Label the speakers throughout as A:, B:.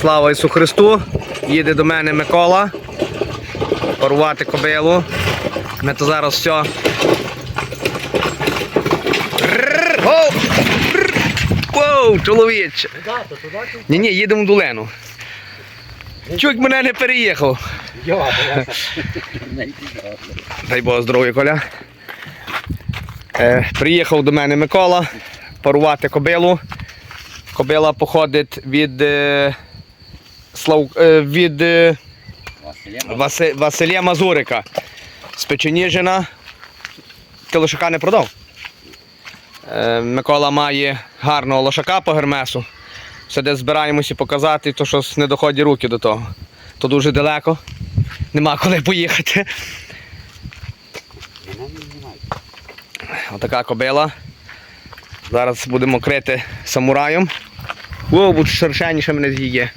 A: Слава Ісу Христу! Їде до мене Микола. Порвати кобилу. Ми то зараз все. Воу, чоловіче. Ні, ні, їдемо в долину. Чуть мене не переїхав. Дай Бог здоров'я, Коля. Е, приїхав до мене Микола парувати кобилу. Кобила походить від, е, Слав, е, від е, Васи, Василя Мазурика з Печеніжина. Ти лошака не продав. Е, Микола має гарного лошака по гермесу. Все десь збираємося показати, то щось не доходять руки до того. То дуже далеко. Нема коли поїхати. Отака кобила. Зараз будемо крити самураєм. О, будь шершеніше мене з'їє.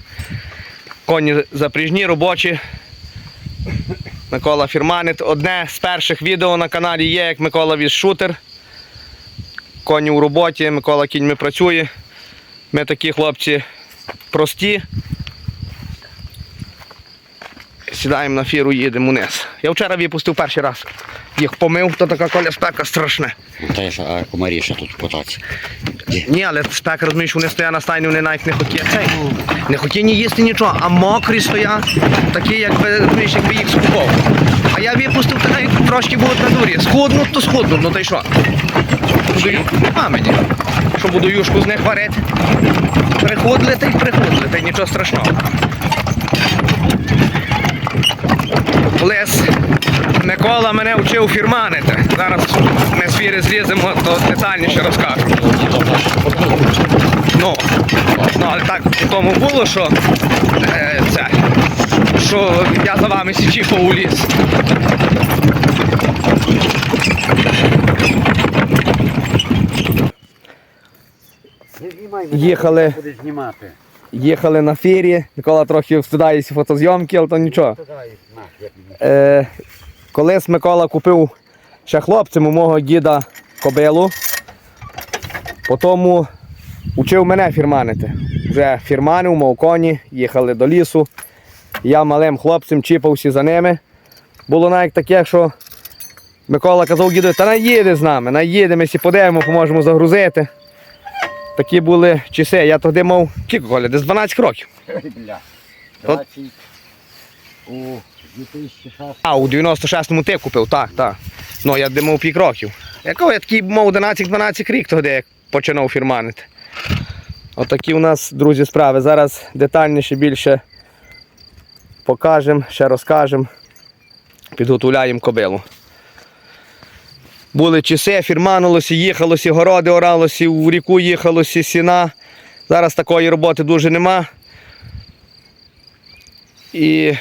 A: Коні запріжні, робочі. Микола Фірманит. Одне з перших відео на каналі є, як Микола віз шутер. Коні у роботі, Микола кіньми працює. Ми такі хлопці прості. Сідаємо на фіру, їдемо вниз. Я вчора випустив перший раз. Їх помив, то така коля спека страшна.
B: Та ж а комарі ще тут потаться.
A: Ні, але спека, розумієш, вони стоять на стайні, вони навіть не хотіли цей. Не хотіли ні їсти нічого, а мокрі стоять, такі, якби, розумієш, якби їх скупав. А я випустив, та навіть трошки будуть на дурі. Схуднуть, то схуднуть, ну та й що? Буду нема мені. Що буду юшку з них варити? Приходили та й приходили, та й нічого страшного. Колись Микола мене вчив фірманити. Зараз ми з фіри зліземо, то детальніше розкажу. Ну, ну але так в тому було, що е, це, що я за вами січіпав у ліс. Їхали. Їхали на фірі, Микола трохи встидається фотозйомки, але то нічого. Е, колись Микола купив ще хлопцям у мого діда кобилу. Потім учив мене фірманити. Вже фірманив, мов коні, їхали до лісу. Я малим хлопцем чіпався за ними. Було навіть таке, що Микола казав діду, та наїде з нами, наїде, ми всі подивимо, поможемо загрузити. Такі були часи. Я тоді мав, кілька Коля, десь 12 років.
B: Бля. 20 у 2006
A: А, у 96-му ти купив, так, так. Ну, я де мав 5 років. Якого я такий мав 11-12 рік тоді, як починав фірманити. Отакі у нас, друзі, справи. Зараз детальніше більше покажемо, ще розкажемо. Підготовляємо кобилу. Були часи, фірманулося, їхалося, городи оралося, в ріку їхалося, сіна. Зараз такої роботи дуже нема. І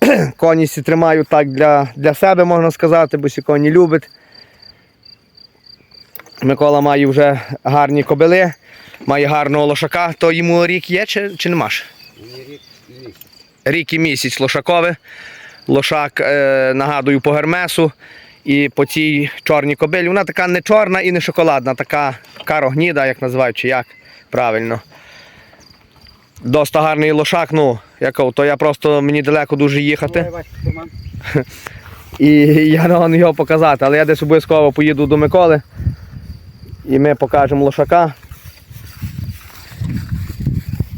A: коні сі тримаю так для, для себе, можна сказати, бо сі коні любить. Микола має вже гарні кобили, має гарного лошака. То йому рік є чи, чи нема?
B: Рік і місяць.
A: Рік і місяць лошакове. Лошак, е, нагадую, по гермесу. І по цій чорній кобилі. Вона така не чорна і не шоколадна, така карогніда, як називають, чи як правильно. Доста гарний лошак, ну, я то я просто мені далеко дуже їхати. І я не можу його показати, але я десь обов'язково поїду до Миколи. І ми покажемо лошака.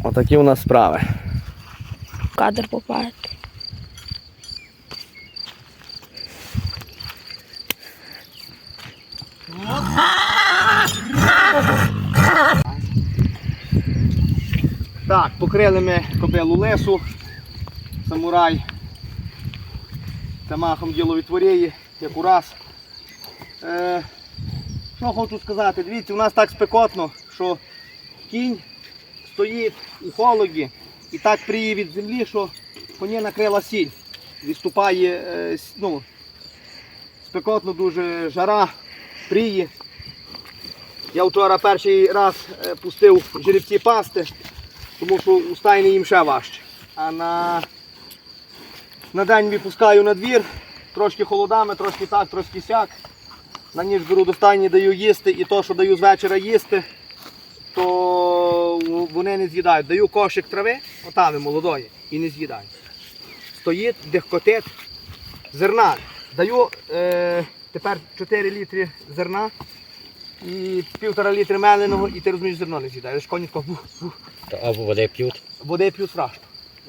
A: Отакі у нас справи.
C: кадр попати.
A: Так, покрили ми кобилу лесу, самурай. Це махом діло відтворює, як у раз. Е, що хочу сказати, дивіться, у нас так спекотно, що кінь стоїть у холоді і так приє від землі, що коні накрила сіль. Відступає, е, ну, спекотно дуже жара, пріє. Я вчора перший раз е, пустив жеребці пасти, тому що у стайні їм ще важче. А на, на день випускаю на двір, трошки холодами, трошки так, трошки сяк. На ніч беру до стайні, даю їсти і то, що даю з вечора їсти, то вони не з'їдають. Даю кошик трави, отами молодої, і не з'їдають. Стоїть дехкотет зерна. Даю е, тепер 4 літри зерна і півтора літри меленого, і ти розумієш, зерно не з'їдаєш. Коні тако бух, бух.
B: Або води п'ють.
A: Води п'ю страшно.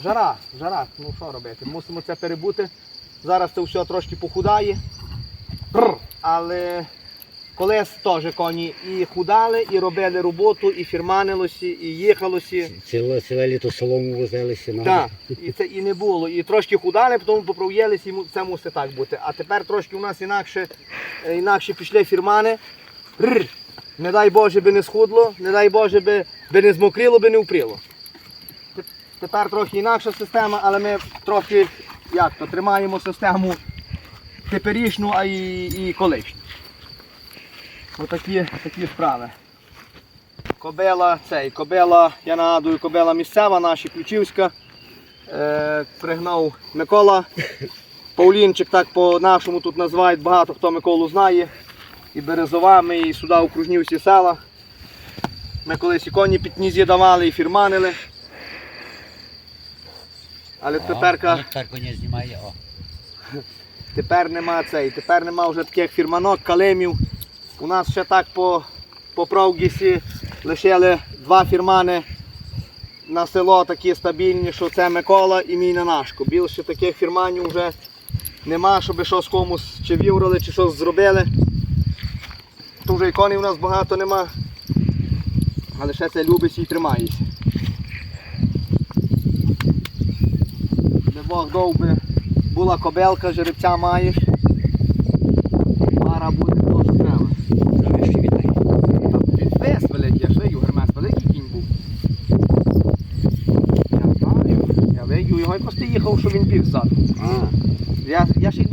A: Жара, жара, ну що робити? Мусимо це перебути. Зараз це все трошки похудає. Бррр. Але колись теж коні і худали, і робили роботу, і фірманилося, і їхалося.
B: Ціле, ціле літо солому возилися. на
A: Так, і це і не було. І трошки худали, потім поправ'ялися, і це мусить так бути. А тепер трошки у нас інакше, е, інакше пішли фірмани. Рр. Не дай Боже би не схудло, не дай Боже би, би не змокріло, би не впріло. Тепер трохи інакша система, але ми трохи як то, тримаємо систему теперішню, а і, і колишню. Отакі такі справи. Кобила, цей, кобила, я нагадую, кобила місцева, наша Ключівська. Е, пригнав Микола. Павлінчик так по-нашому тут називають, багато хто Миколу знає. І Березова, ми і сюди окружні всі села. Ми колись і коні пітнізі давали, і фірманили. Але теперка,
B: Тепер коня знімає. О.
A: тепер нема цей, тепер нема вже таких фірманок, калимів. У нас ще так по, по Провгісі лишили два фірмани на село такі стабільні, що це Микола і мій Нанашко. Більше таких фірманів вже нема, щоб щось комусь чи віврали, чи щось зробили. То вже і коней у нас багато нема. Але ще це любить і тримається. Бог дов би була кобелка, жеребця маєш. Пара буде то, що треба. Підвес великий, я вигів гермес, великий кінь був. Я знаю, я вигів його і просто їхав, що він біг ззаду. Я, я ще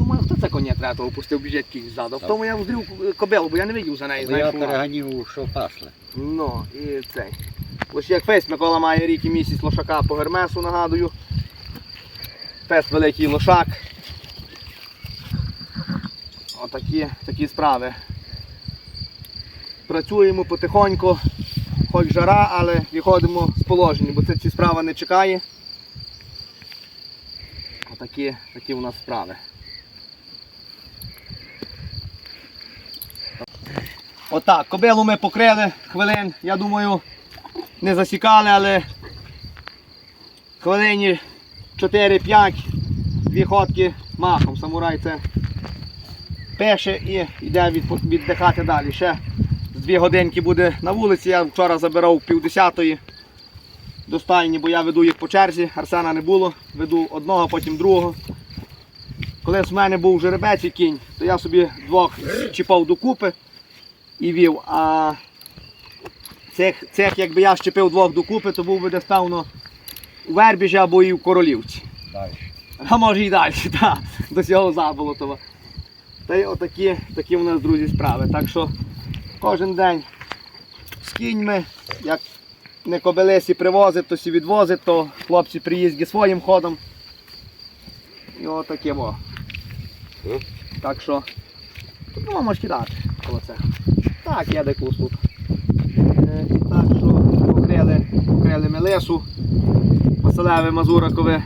A: коня третого пустив біжить кінь ззаду. В тому я вздрів кобелу, бо я не видів за
B: бо я
A: знаєш. вона.
B: переганів, що пасли.
A: Ну, і цей. Ось як фест Микола має рік і місяць лошака по гермесу, нагадую. Фест великий лошак. Отакі такі справи. Працюємо потихоньку, хоч жара, але виходимо з положення, бо це ці справа не чекає. Отакі такі у нас справи. Отак, кобилу ми покрили хвилин, я думаю, не засікали, але хвилині 4-5, дві ходки махом. Самурай це пише і йде віддихати далі. Ще з дві годинки буде на вулиці. Я вчора забирав півдесятої до стайні, бо я веду їх по черзі, Арсена не було, веду одного, потім другого. Коли в мене був жеребець і кінь, то я собі двох чіпав докупи і вів. А цих, цих якби я щепив двох докупи, то був би десь певно у Вербіжі або і в Королівці.
B: Далі.
A: А може і далі, так, до цього заболотова. Та й отакі такі у нас, друзі, справи. Так що кожен день з кіньми, як не кобелесі привозить, то сі відвозить, то хлопці приїздять своїм ходом. І отаке во. Так що, тут ну, можеш кидати коло це. Так, я декус тут. Е, так що покрили, покрили ми лесу. Василеве Мазуракове.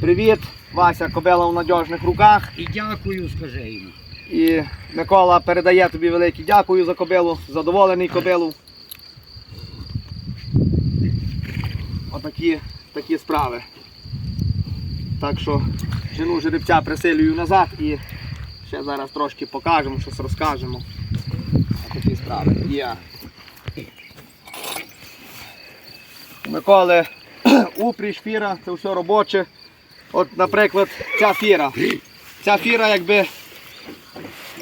A: Привіт! Вася кобела в надіжних руках.
B: І дякую, скажи йому.
A: І Микола передає тобі велике дякую за кобилу, задоволений кобилу. Отакі такі справи. Так що жену жеребця присилюю назад і ще зараз трошки покажемо, щось розкажемо. Справи. Є. У Миколи упріж, фіра, це все робоче. От, наприклад, ця фіра. Ця фіра якби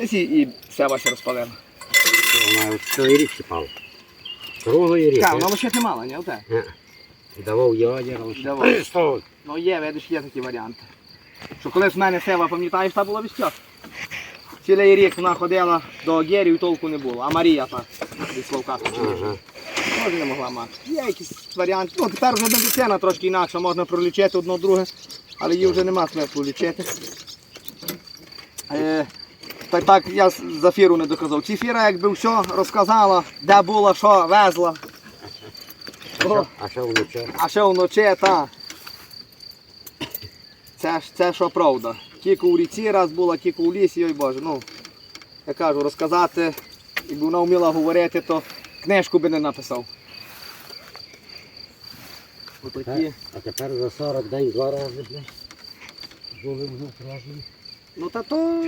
A: і, і все Вася розпалив.
B: Вона цілий рік чіпала. Круглий рік.
A: Так, вона ще не мала, ні, оте.
B: Е. Давав йодер. лише.
A: Ну є, видиш, є такі варіанти. Що колись в мене сева, пам'ятаєш, та була вістьок. Цілий рік вона ходила до Огерів, толку не було. А Марія та від Славка
B: Ага.
A: теж не могла мати. Є якісь варіанти. Ну, тепер вже медицина трошки інакша, можна пролічити одно друге, але її вже нема смислу лічити. Е, так, так я за фіру не доказав. Ці фіра якби все розказала, де була, що везла. О,
B: А що вночі?
A: а ще вночі, та. Це ж це що правда. Тільки у ріці раз була, тільки у лісі, ой Боже. Ну, я кажу, розказати, якби вона вміла говорити, то книжку би не написав. Отакі.
B: А тепер за 40 день два рази. Були вже разом.
A: Ну та то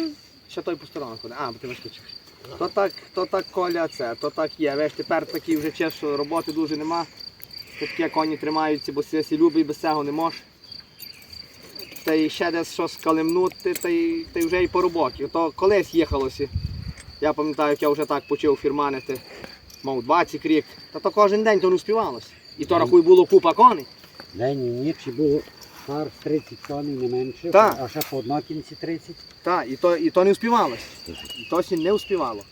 A: ще той по сторонах ходить. А, бо ти важкий. То так, то так коля це, то так є. Веш, тепер такі вже час, що роботи дуже нема. То таке коні тримаються, бо сесі любить, без цього не можеш. Та й ще десь щось калимнути, та й, та й вже і по роботі. То колись їхалося. Я пам'ятаю, як я вже так почав фірманити, мав 20 рік. Та то кожен день то не успівалося. І то рахуй було купа коней.
B: День і ніч було пар 30 тонн не менше,
A: Так.
B: а ще по однокінці 30.
A: Так, і то, і то не успівалося. І то сі не успівало.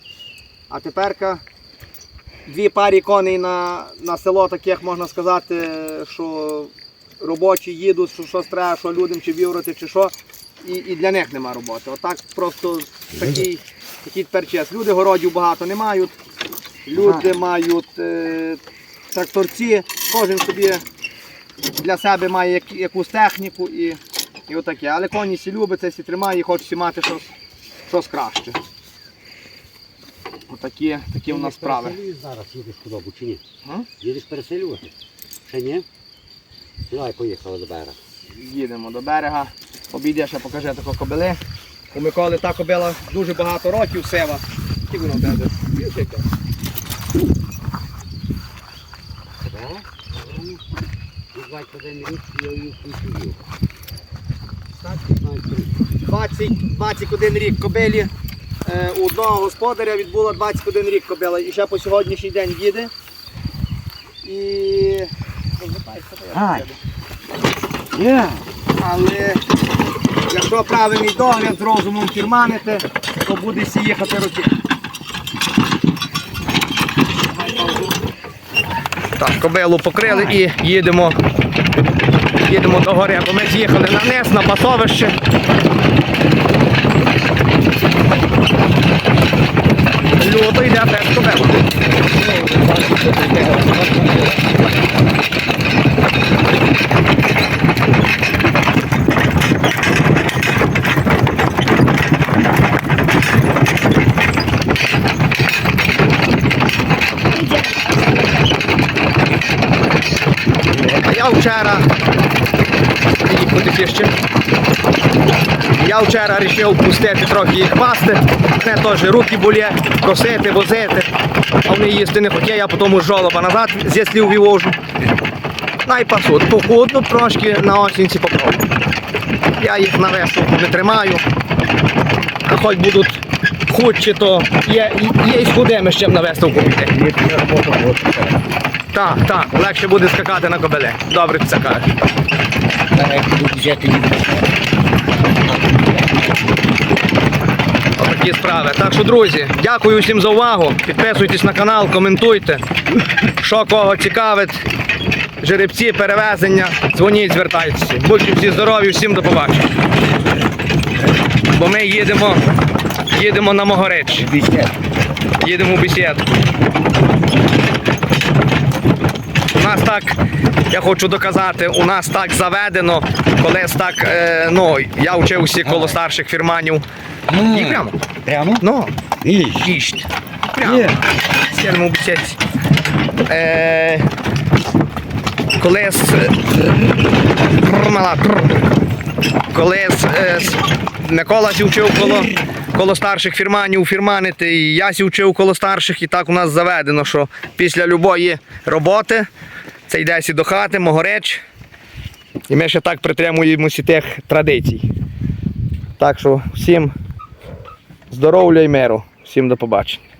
A: А теперка дві парі коней на, на село, таких можна сказати, що робочі їдуть, що щось треба, що людям чи віврати, чи що. І, і для них нема роботи. Отак просто такий, такий тепер час. Люди городів багато не мають, люди мають е, тракторці, кожен собі для себе має як- якусь техніку і, і отаке. Але коні сі любить, це сі тримає і хоче мати щось, щось краще. Отакі такі у нас справи.
B: Зараз, їдеш худобу чи ні? Їдеш переселювати? Ще ні? Давай, поїхали до берега.
A: Їдемо до берега. Обійдеш, я покажу таку кобили. У Миколи та кобила дуже багато років сива. Скільки воно?
B: Тебе? Ну, 21 рік я її включив. Так, 15 рік.
A: 20, 21 рік кобилі. Е, у одного господаря відбуло 21 рік кобила і ще по сьогоднішній день їде. І. Але якщо правильний догляд з розумом фірманити, то буде всі їхати роки. Так, кобилу покрили і їдемо. Їдемо до гори, бо ми з'їхали на низ, на пасовище. Люто йде без кобила. Вчора. Ще. Я вчора вирішив пустити трохи їх пасти. Мене теж руки болять, косити, возити. А вони їсти не хотять, я потім жолоба назад зі слів вивожу. Най пасуть. Трошки на осінці попробую. Я їх на весу не тримаю. А хоч будуть худші, то є, є і з худими з чим на весу купити. Так, так, легше буде скакати на кобеле. Добре ти це кажеш. Отакі справи. Так що, друзі, дякую всім за увагу. Підписуйтесь на канал, коментуйте. Що кого цікавить. Жеребці, перевезення, дзвоніть, звертайтеся. Будьте всі здорові, всім до побачення. Бо ми їдемо, їдемо на Могорич. Їдемо в бесідку. У нас так, я хочу доказати, у нас так заведено, колись так, е, ну, я вчився коло старших фірманів. І прямо.
B: Прямо?
A: Ну,
B: І.
A: їсть. Прямо. Сідемо в бесідці. Е, колись. е, мала. Колись е, Микола сі вчив коло, коло старших фірманів фірманити, і я сі вчив коло старших, і так у нас заведено, що після любої роботи це йде сі до хати, могореч. І ми ще так притримуємося тих традицій. Так що всім здоров'я і миру, всім до побачення.